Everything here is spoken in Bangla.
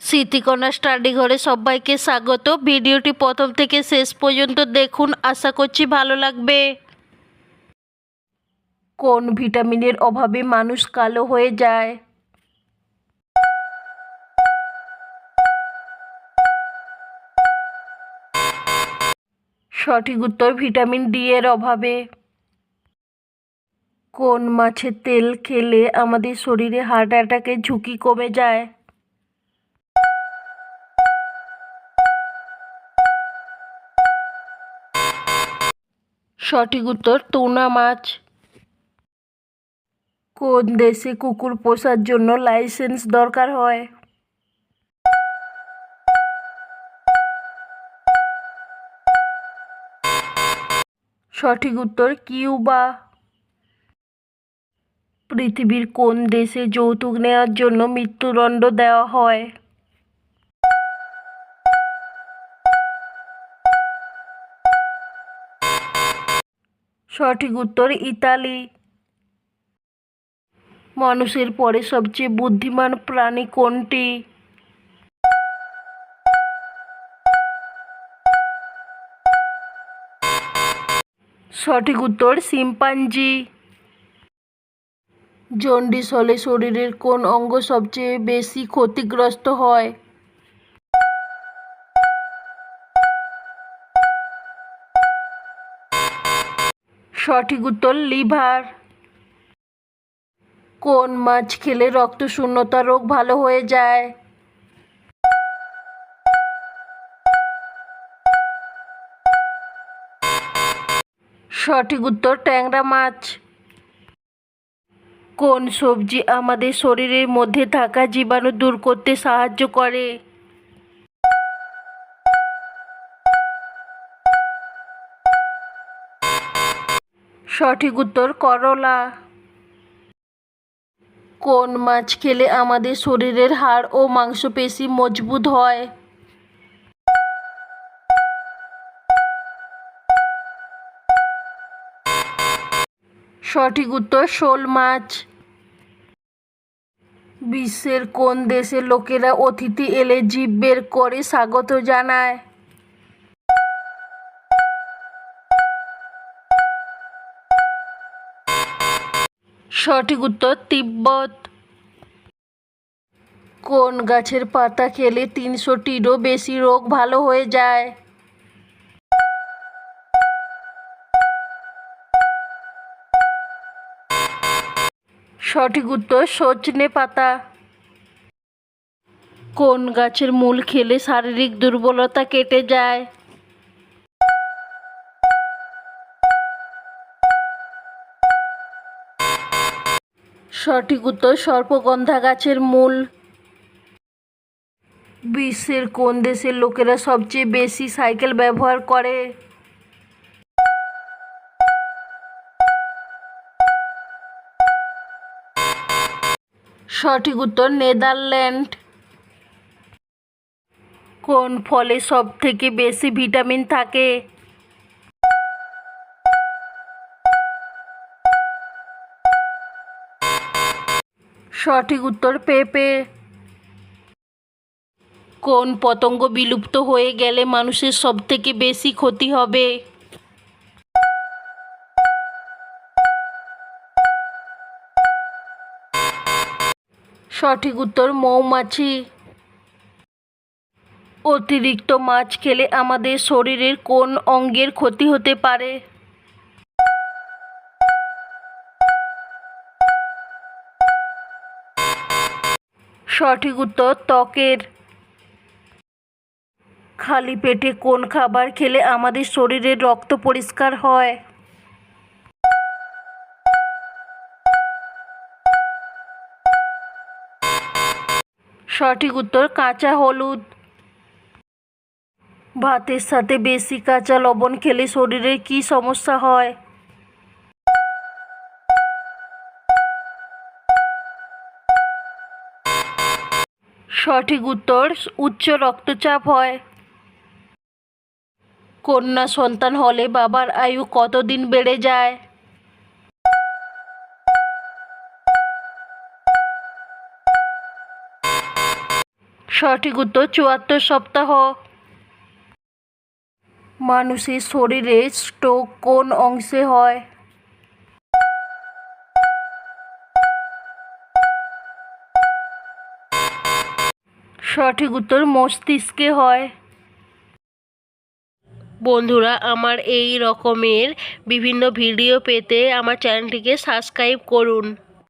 স্মৃতিকণা স্টাডি ঘরে সবাইকে স্বাগত। ভিডিওটি প্রথম থেকে শেষ পর্যন্ত দেখুন। আশা করছি ভালো লাগবে। কোন ভিটামিনের অভাবে মানুষ কালো হয়ে যায়? সঠিক উত্তর ভিটামিন ডি এর অভাবে। কোন মাছের তেল খেলে আমাদের শরীরে হার্ট অ্যাটাকের ঝুঁকি কমে যায়? সঠিক উত্তর টুনা মাছ। কোন দেশে কুকুর পোষার জন্য লাইসেন্স দরকার হয়? সঠিক উত্তর, কিউবা। পৃথিবীর কোন দেশে যৌতুক নেওয়ার জন্য মৃত্যুদণ্ড দেওয়া হয়? সঠিক উত্তর ইতালি। মানুষের পরে সবচেয়ে বুদ্ধিমান প্রাণী কোনটি? সঠিক উত্তর শিম্পাঞ্জি জন্ডিস হলে শরীরের কোন অঙ্গ সবচেয়ে বেশি ক্ষতিগ্রস্ত হয়? সঠিক উত্তর, লিভার। কোন মাছ খেলে রক্ত শূন্যতা রোগ ভালো হয়ে যায়? সঠিক উত্তর, ট্যাংরা মাছ। কোন সবজি আমাদের শরীরের মধ্যে থাকা জীবাণু দূর করতে সাহায্য করে? সঠিক উত্তর করলা। কোন মাছ খেলে আমাদের শরীরের হাড় ও মাংসপেশি মজবুত হয়? সঠিক উত্তর, শোল মাছ। বিশ্বের কোন দেশের লোকেরা অতিথি এলে জিভ বের করে স্বাগত জানায়? সঠিক উত্তর তিব্বত। কোন গাছের পাতা খেলে তিনশোটিরও বেশি রোগ ভালো হয়ে যায়? সঠিক উত্তর সজনে পাতা। কোন গাছের মূল খেলে শারীরিক দুর্বলতা কেটে যায়? সঠিক উত্তর সর্পগন্ধা গাছের মূল। বিশ্বের কোন দেশের লোকেরা সবচেয়ে বেশি সাইকেল ব্যবহার করে? সঠিক উত্তর নেদারল্যান্ড। কোন ফলে সব থেকে বেশি ভিটামিন থাকে? সঠিক উত্তর পেঁপে কোন পতঙ্গ বিলুপ্ত হয়ে গেলে মানুষের সব থেকে বেশি ক্ষতি হবে? সঠিক উত্তর মৌমাছি। অতিরিক্ত মাছ খেলে আমাদের শরীরের কোন অঙ্গের ক্ষতি হতে পারে? সঠিক উত্তর, ত্বকের খালি পেটে কোন খাবার খেলে আমাদের শরীরের রক্ত পরিষ্কার হয়? সঠিক উত্তর, কাঁচা হলুদ। ভাতের সাথে বেশি কাঁচা লবণ খেলে শরীরের কি সমস্যা হয়? সঠিক উত্তর, উচ্চ রক্তচাপ হয়। কন্যা সন্তান হলে বাবার আয়ু কতদিন বেড়ে যায়? সঠিক উত্তর, চুয়াত্তর সপ্তাহ। মানুষের শরীরে স্ট্রোক কোন অংশে হয়? সঠিক উত্তর মস্তিষ্কে হয়। বন্ধুরা, আমার এই রকমের বিভিন্ন ভিডিও পেতে আমার চ্যানেলটিকে সাবস্ক্রাইব করুন।